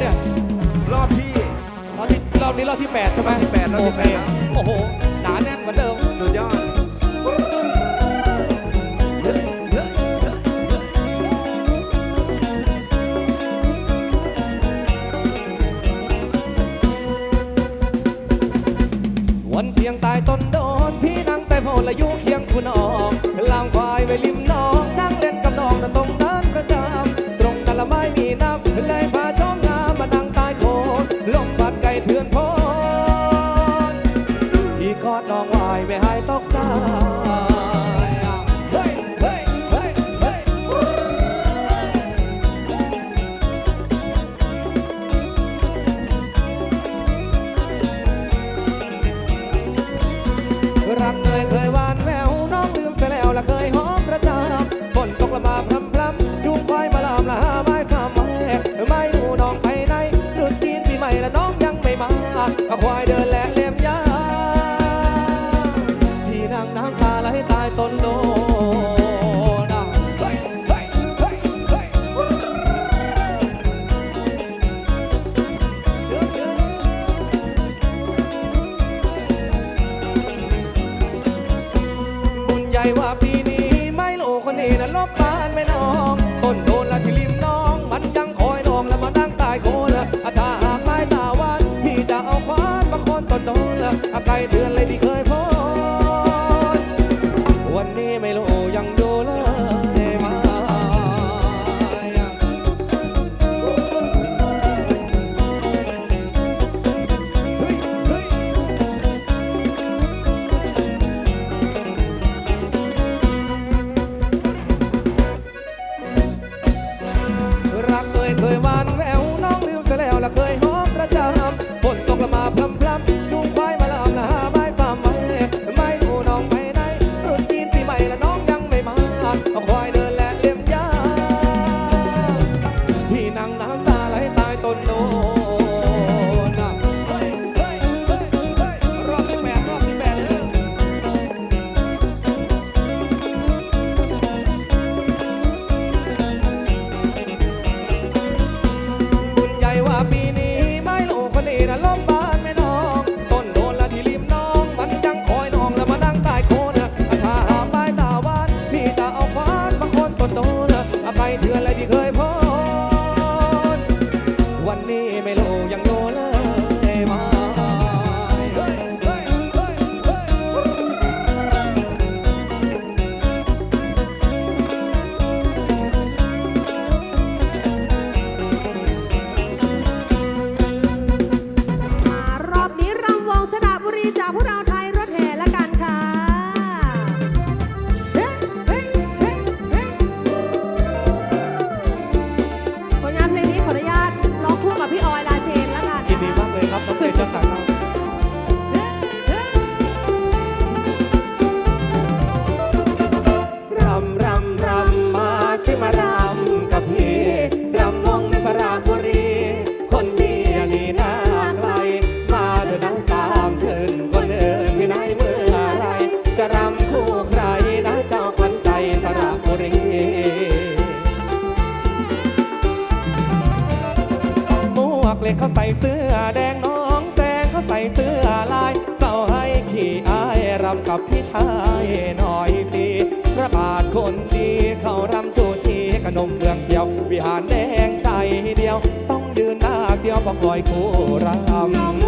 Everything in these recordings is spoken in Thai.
เนี่ย รอบที่รอบที่รอบนี้รอบที่แปดใช่ไหมแปดรอบที่แปดโอ้โห หนาแน่นเหมือนเดิม สุดยอดวันเพียงตายต้นโดน พี่นั่งแต่โพลอายุเคียงคุณออก No. ชายหน่อยสิพระบาทคนดีเขารำจูทีขนมเมืองเดียว วิหารแดงใจเดียว ต้องยืนหน้าเดียวบอกลอยคู่รำ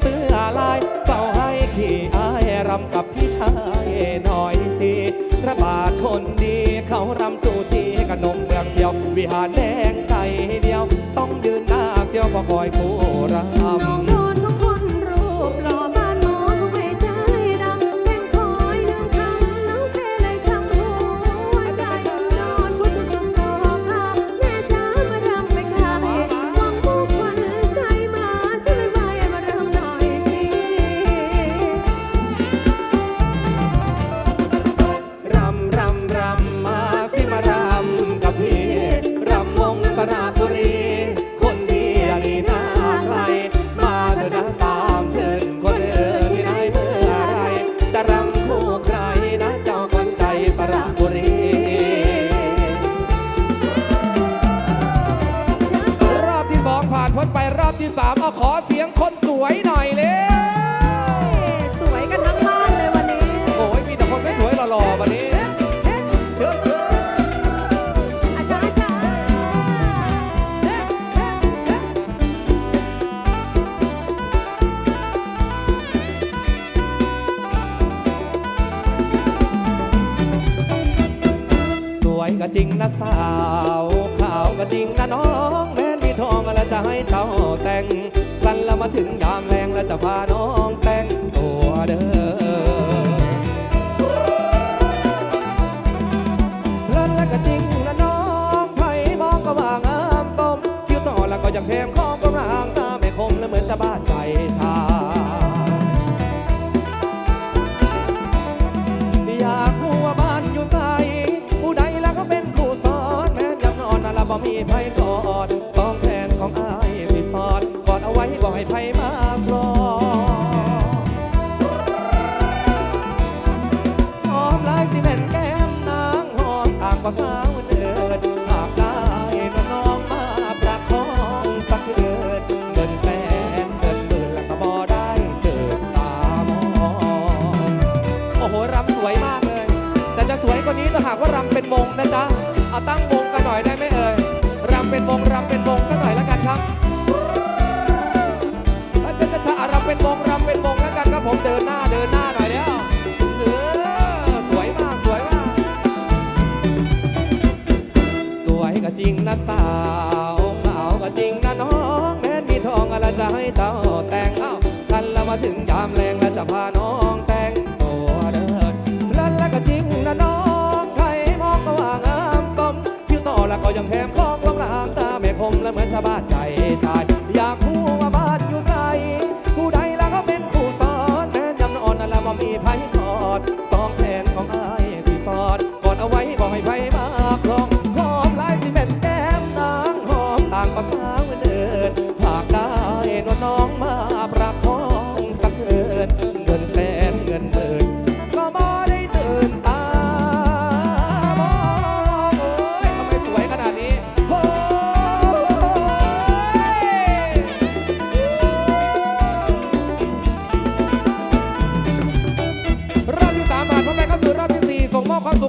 เสื้อลายเฝ้าให้ขี่อายรำกับพี่ชายหน่อยสิพระบาทคนดีเขารำจูจีกับนมเมืองเดียว วิหารแดงใจเดียว ต้องยืนหน้าเสียวพอคอยผู้รำ พาน้องแต่งตัวเดิมแล้วแล้วก็จริงละน้องไผ่มองก็ว่างามสมคิ้วต่อแล้วก็ยังแพมข้องกำลังตาไม่คมและเหมือนจะบ้านใจชาอยากหัวบ้านอยู่ใสผู้ใดแล้วก็เป็นคู่ซ้อนแม้ยังนอนนั่นละบ่มีไผ่ก่ ว่นี้ถ้าหากว่ารำเป็นวงนะจ๊ะเอาตั้งวงกันหน่อยได้ไหมเอ่ยรำเป็นวงรำเป็นวงสักหน่อยแล้วกันครับถ้าจะจะจะรำเป็นวงรำเป็นวงแล้วกันครับผมเดินหน้าเดินหน้าหน่อยแล้วเออสวยมากสวยมากสวยก็จริงนะสาวขาวก็จริงนะน้องแม้นมีทองอะไรจะให้เจ้าแต่งเอ้าทันละมาถึงยามแรงแล้วจะพาน้อง ยังแถมคล้องล้อมลางตาแม่คมและเหมือนจะบาดใจชาย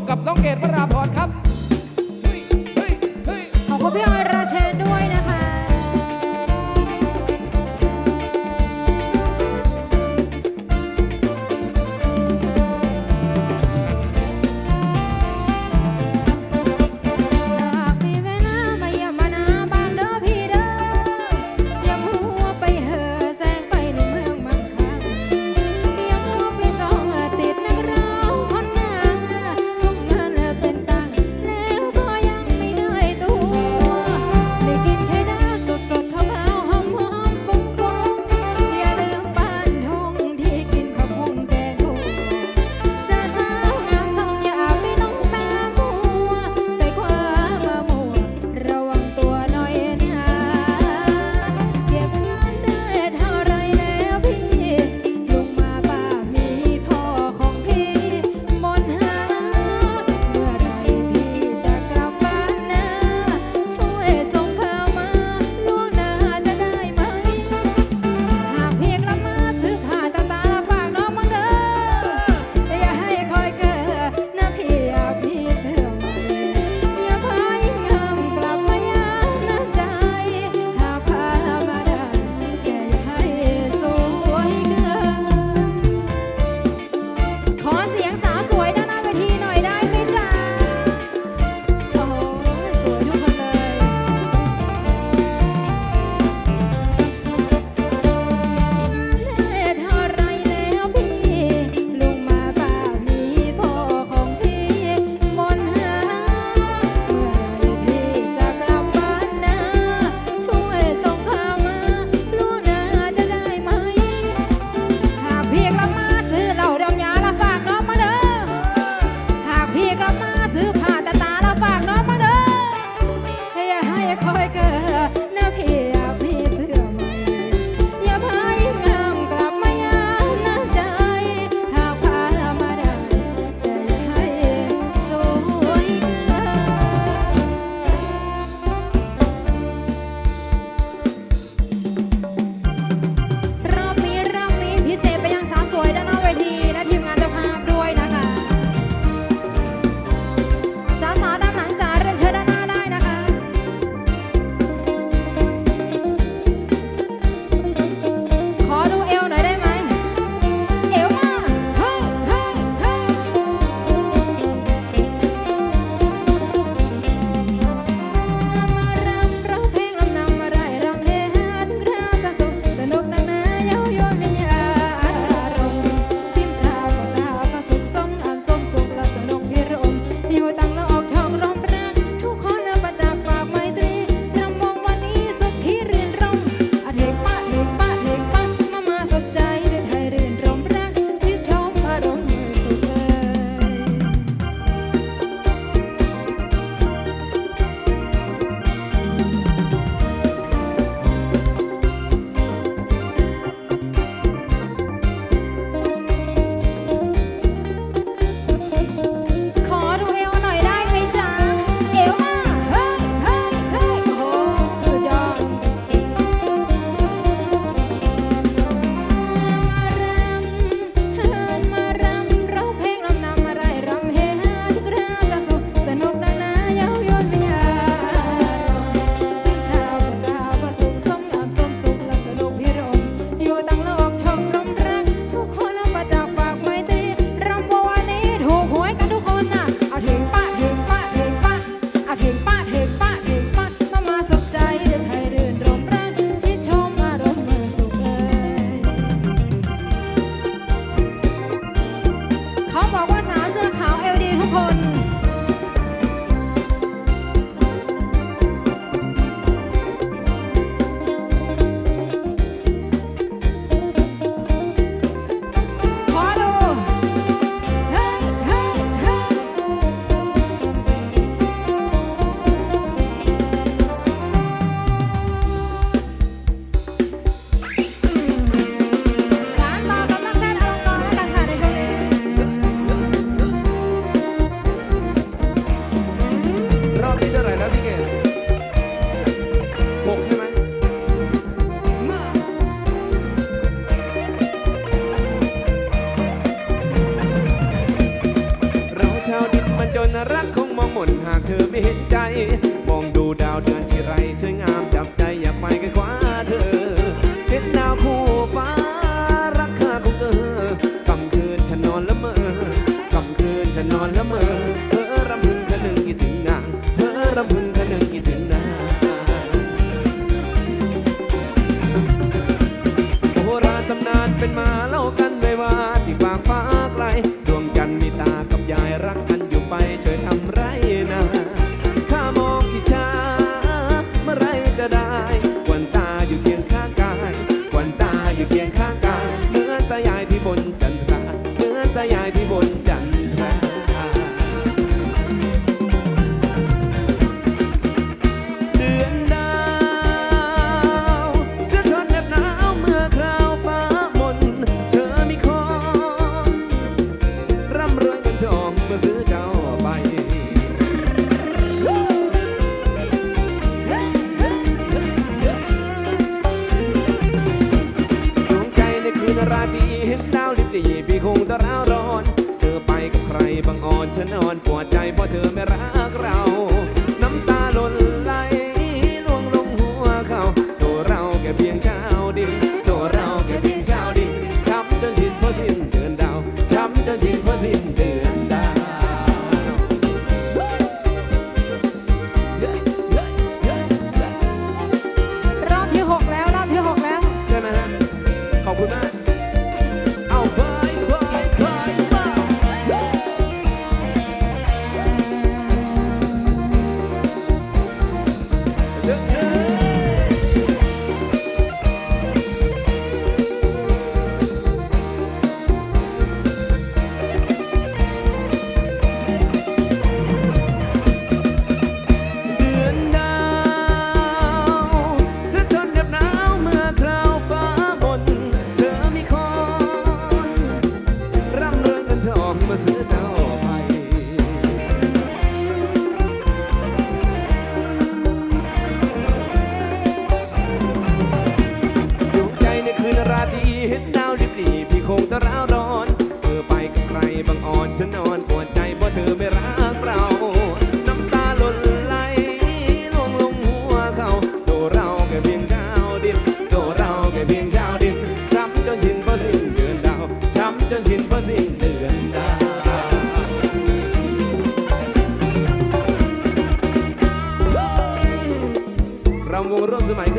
กับน้องเกดวราพรครับ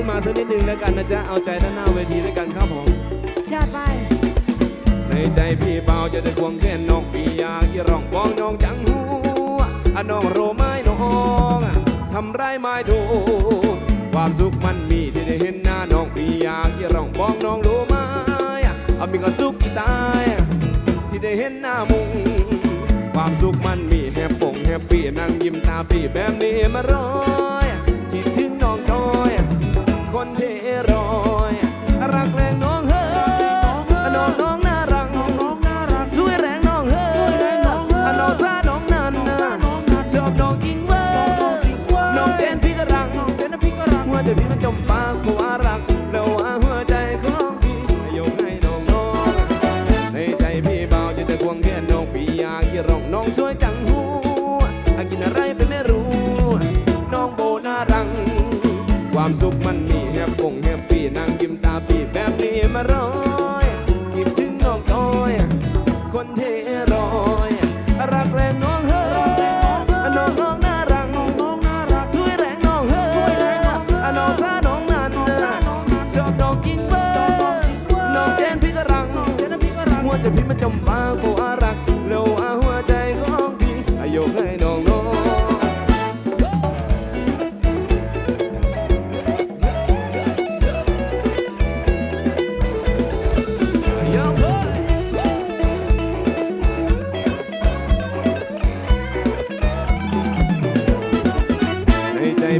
ึ้นมาสักนิดนึงแล้วกันนะจ๊ะ เอาใจด้านหน้าเวทีด้วยกันครับผมชาติไป ในใจพี่เป่าจะได้ควงแค่น้องปียาที่ร้องบ้องน้องจังหูอะน้องโรไม้น้องทำไรไม้ดูความสุขมันมีที่ได้เห็นหน้าน้องปียาที่ร้องบ้องน้องโรไม้อามีก็สุขที่ตายที่ได้เห็นหน้ามุงความสุขมันมีแฮปปงแฮปปี้นั่งยิ้มตาปีแบบนี้มาร้อย นั่งยิ้มตาปีแบบนี้มารอยคิดถึงน้องต้อย คนเทรอย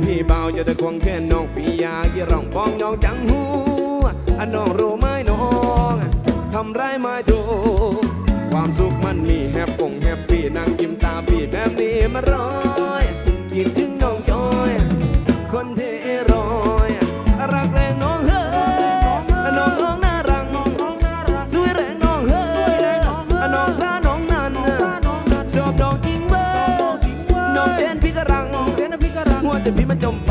พี่เบาจะตะควงแค่น้องพี่อยาที่ร้องป้องน้องจังหูอันน้องรู้ไหมน้องทำไรไม่ถูกความสุขมันมีแฮปปงแฮปปี้นั่งยิ้มตาปีแบบนี้มาร้อยคิดถึงน้องจอย คนที่รอ หัวใจ